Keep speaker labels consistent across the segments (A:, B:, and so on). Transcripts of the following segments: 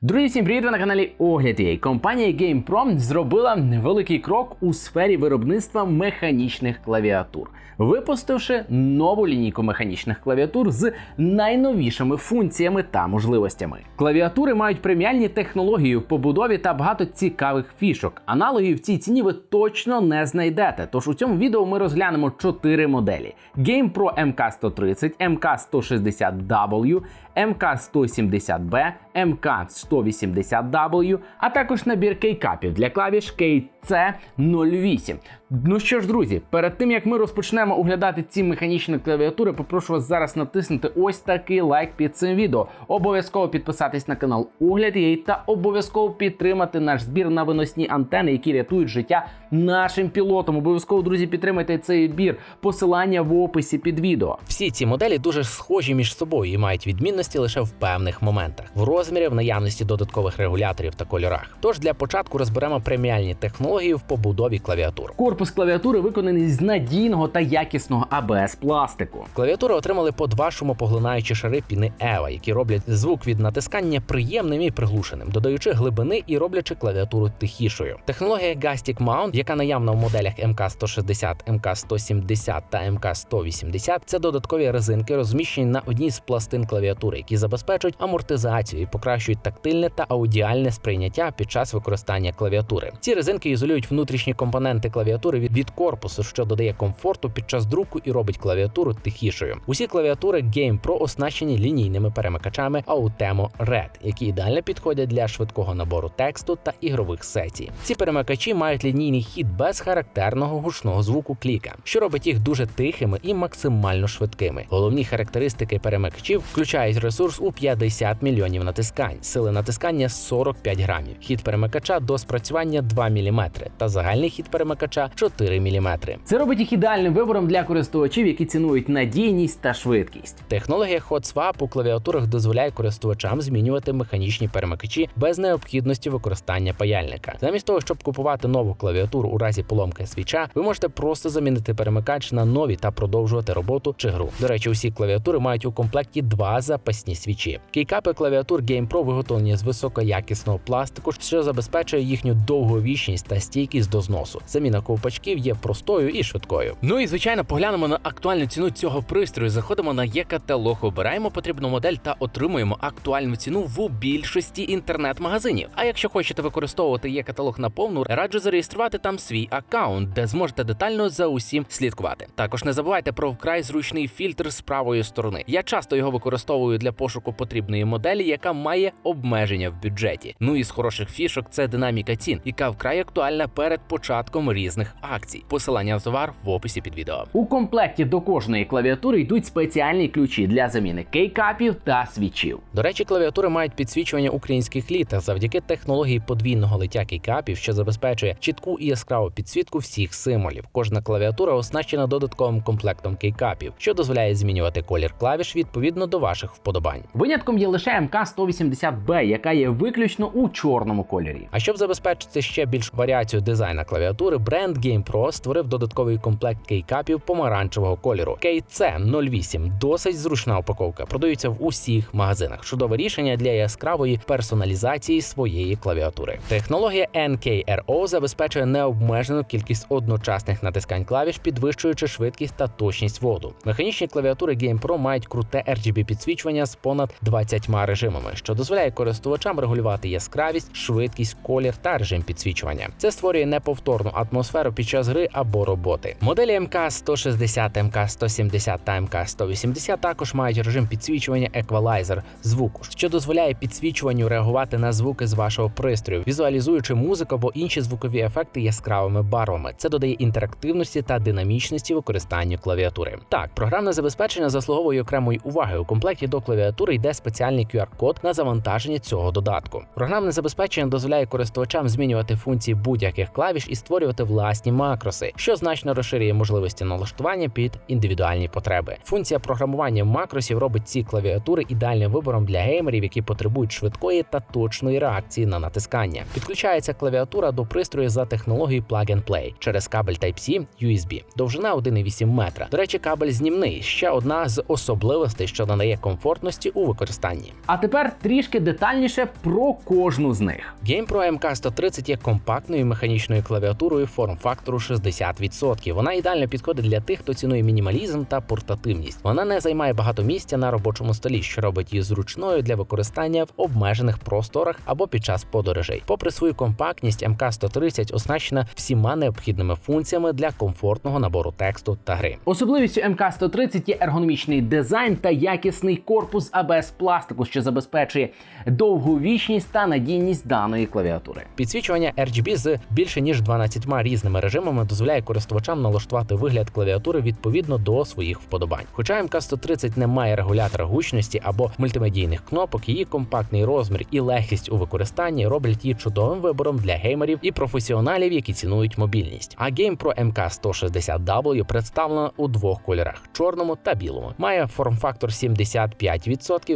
A: Друзі, всім привіт! Ви на каналі Огляд.ua. Компанія GamePro зробила великий крок у сфері виробництва механічних клавіатур, випустивши нову лінійку механічних клавіатур з найновішими функціями та можливостями. Клавіатури мають преміальні технології в побудові та багато цікавих фішок. Аналогів в цій ціні ви точно не знайдете. Тож у цьому відео ми розглянемо чотири моделі: GamePro MK130, MK160W, MK170B, MK180W, а також набір кейкапів для клавіш KC08. Ну що ж, друзі, перед тим як ми розпочнемо оглядати ці механічні клавіатури, попрошу вас зараз натиснути ось такий лайк під цим відео. Обов'язково підписатись на канал Огляд.ua та обов'язково підтримати наш збір на виносні антени, які рятують життя нашим пілотам. Обов'язково, друзі, підтримайте цей збір. Посилання в описі під відео.
B: Всі ці моделі дуже схожі між собою і мають відмінності лише в певних моментах: в розмірі, в наявності додаткових регуляторів та кольорах. Тож для початку розберемо преміальні технології в побудові клавіатур.
A: Корпус клавіатури виконаний з надійного та якісного АБС пластику.
B: Клавіатури отримали по два шумопоглинаючі шари піни Ева, які роблять звук від натискання приємним і приглушеним, додаючи глибини і роблячи клавіатуру тихішою. Технологія Gastic Mount, яка наявна в моделях МК160, МК170 та МК180, це додаткові резинки, розміщені на одній з пластин клавіатури, які забезпечують амортизацію і покращують тактильне та аудіальне сприйняття під час використання клавіатури. Ці резинки ізолюють внутрішні компоненти клавіатури від, від корпусу, що додає комфорту під час друку і робить клавіатуру тихішою. Усі клавіатури Game Pro оснащені лінійними перемикачами Autemo Red, які ідеально підходять для швидкого набору тексту та ігрових сесій. Ці перемикачі мають лінійний хід без характерного гучного звуку кліка, що робить їх дуже тихими і максимально швидкими. Головні характеристики перемикачів включають ресурс у 50 мільйонів натискань, сили натискання 45 грамів, хід перемикача до спрацювання 2 мм та загальний хід перемикача 4 мм.
A: Це робить їх ідеальним вибором для користувачів, які цінують надійність та швидкість.
B: Технологія Hot Swap у клавіатурах дозволяє користувачам змінювати механічні перемикачі без необхідності використання паяльника. Замість того, щоб купувати нову клавіатуру у разі поломки свіча, ви можете просто замінити перемикач на нові та продовжувати роботу чи гру. До речі, усі клавіатури мають у комплекті два запасні свічі. Кейкапи клавіатур Game Pro виготовлені з високоякісного пластику, що забезпечує їхню довговічність та стійкість до зносу. Заміна ковпачків є простою і швидкою. Ну і звичайно, поглянемо на актуальну ціну цього пристрою. Заходимо на є-каталог, обираємо потрібну модель та отримуємо актуальну ціну в більшості інтернет-магазинів. А якщо хочете використовувати є-каталог на повну, раджу зареєструвати там свій аккаунт, де зможете детально за усім слідкувати. Також не забувайте про вкрай зручний фільтр з правої сторони. Я часто його використовую для пошуку потрібної моделі, яка має обмеження в бюджеті. Ну і з хороших фішок це динаміка цін, яка вкрай актуальна перед початком різних акцій. Посилання на товар в описі під відео.
A: У комплекті до кожної клавіатури йдуть спеціальні ключі для заміни кейкапів та свічів.
B: До речі, клавіатури мають підсвічування українських літер завдяки технології подвійного лиття кейкапів, що забезпечує чітку і яскраву підсвітку всіх символів. Кожна клавіатура оснащена додатковим комплектом кейкапів, що дозволяє змінювати колір клавіш відповідно до ваших вподобань.
A: Винятком є лише МК180B, яка є виключно у чорному кольорі.
B: А щоб забезпечити ще більш варіацію дизайна клавіатури, бренд GamePro створив додатковий комплект кейкапів помаранчевого кольору. KC08 досить зручна упаковка. Продаються в усіх магазинах. Чудове рішення для яскравої персоналізації своєї клавіатури. Технологія NKRO забезпечує необмежену кількість одночасних натискань клавіш, підвищуючи швидкість та точність воду. Механічні клавіатури GamePro мають круте RGB підсвічування з понад 20 режимами, що дозволяє користувачам регулювати яскравість, швидкість, колір та режим підсвічування. Це створює неповторну атмосферу під час гри або роботи. Моделі МК160, МК170 та МК180 також мають режим підсвічування еквалайзер звуку, що дозволяє підсвічуванню реагувати на звуки з вашого пристрою, візуалізуючи музику або інші звукові ефекти яскравими барвами. Це додає інтерактивності та динамічності використанню клавіатури. Так, програмне забезпечення заслуговує окремої уваги. У комплекті до клавіатури йде спеціальний QR-код на завантаження цього додатку. Програмне забезпечення дозволяє користувачам змінювати функції будь-яких клавіш і створювати власні макроси, що значно розширює можливості налаштування під індивідуальні потреби. Функція програмування макросів робить ці клавіатури ідеальним вибором для геймерів, які потребують швидкої та точної реакції на натискання. Підключається клавіатура до пристрою за технологією Plug and Play через кабель Type-C USB. Довжина 1,8 метра. До речі, кабель знімний. Ще одна з особливостей, що надає комфорт комфортності у використанні.
A: А тепер трішки детальніше про кожну з них.
B: GamePro MK130 є компактною механічною клавіатурою форм-фактору 60%. Вона ідеально підходить для тих, хто цінує мінімалізм та портативність. Вона не займає багато місця на робочому столі, що робить її зручною для використання в обмежених просторах або під час подорожей. Попри свою компактність, MK130 оснащена всіма необхідними функціями для комфортного набору тексту та гри.
A: Особливістю МК-130 є ергономічний дизайн та якісний корпус АБС пластику, що забезпечує довговічність та надійність даної клавіатури.
B: Підсвічування RGB з більше ніж 12 різними режимами дозволяє користувачам налаштувати вигляд клавіатури відповідно до своїх вподобань. Хоча МК130 не має регулятора гучності або мультимедійних кнопок, її компактний розмір і легкість у використанні роблять її чудовим вибором для геймерів і професіоналів, які цінують мобільність. А GamePro MK160W представлена у двох кольорах чорному та білому. Має форм-фактор 75%,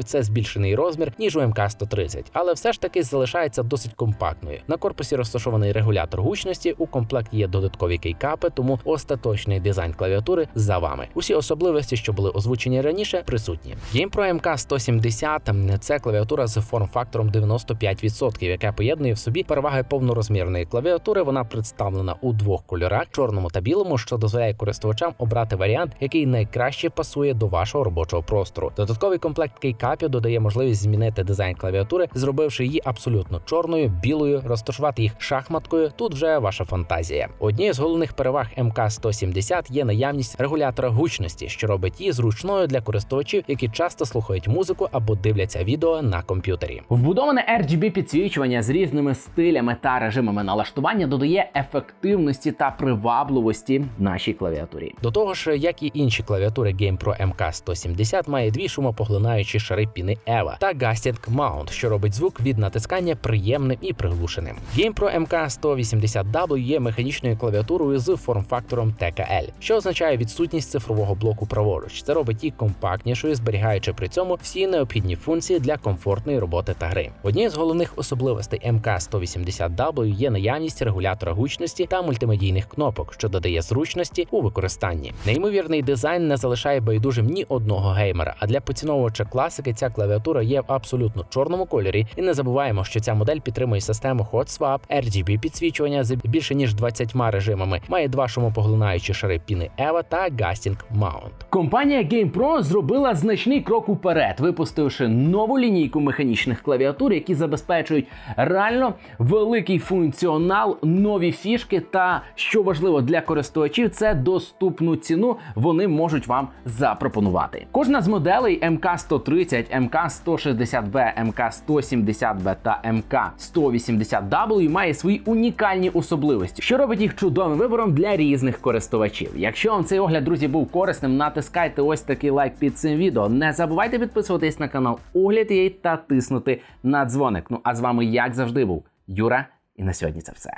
B: це збільшений розмір, ніж у МК130, але все ж таки залишається досить компактною. На корпусі розташований регулятор гучності. У комплекті є додаткові кейкапи, тому остаточний дизайн клавіатури за вами. Усі особливості, що були озвучені раніше, присутні. GamePro MK170 – це клавіатура з форм-фактором 95%, яка поєднує в собі переваги повнорозмірної клавіатури. Вона представлена у двох кольорах чорному та білому, що дозволяє користувачам обрати варіант, який найкраще пасує до вашого робочого простору. Додатковий комплект кейкапів додає можливість змінити дизайн клавіатури, зробивши її абсолютно чорною, білою, розташувати їх шахматкою. Тут вже ваша фантазія. Однією з головних переваг МК170 є наявність регулятора гучності, що робить її зручною для користувачів, які часто слухають музику або дивляться відео на комп'ютері.
A: Вбудоване RGB підсвічування з різними стилями та режимами налаштування додає ефективності та привабливості нашій клавіатурі.
B: До того ж, як і інші клавіатури GamePro MK170 має дві шумопоглинаючі шари піни EVA та Gusting Mount, що робить звук від натискання приємним і приглушеним. GamePro MK180W є механічною клавіатурою з форм-фактором TKL, що означає відсутність цифрового блоку праворуч. Це робить її компактнішою, зберігаючи при цьому всі необхідні функції для комфортної роботи та гри. Однією з головних особливостей MK180W є наявність регулятора гучності та мультимедійних кнопок, що додає зручності у використанні. Неймовірний дизайн не залишає байдужим ні одного геймера. А для поціновувача класики ця клавіатура є в абсолютно чорному кольорі. І не забуваємо, що ця модель підтримує систему Hot Swap, RGB підсвічування з більше ніж 20 режимами, має два шумопоглинаючі шари піни EVA та Gusting Mount.
A: Компанія GamePro зробила значний крок уперед, випустивши нову лінійку механічних клавіатур, які забезпечують реально великий функціонал, нові фішки та, що важливо для користувачів, це доступну ціну вони можуть вам запропонувати. Кожна з моделей MK130, MK160B, MK170B та MK180W має свої унікальні особливості, що робить їх чудовим вибором для різних користувачів. Якщо вам цей огляд, друзі, був корисним, натискайте ось такий лайк під цим відео. Не забувайте підписуватись на канал Огляд Єй та тиснути на дзвоник. Ну а з вами, як завжди, був Юра, і на сьогодні це все.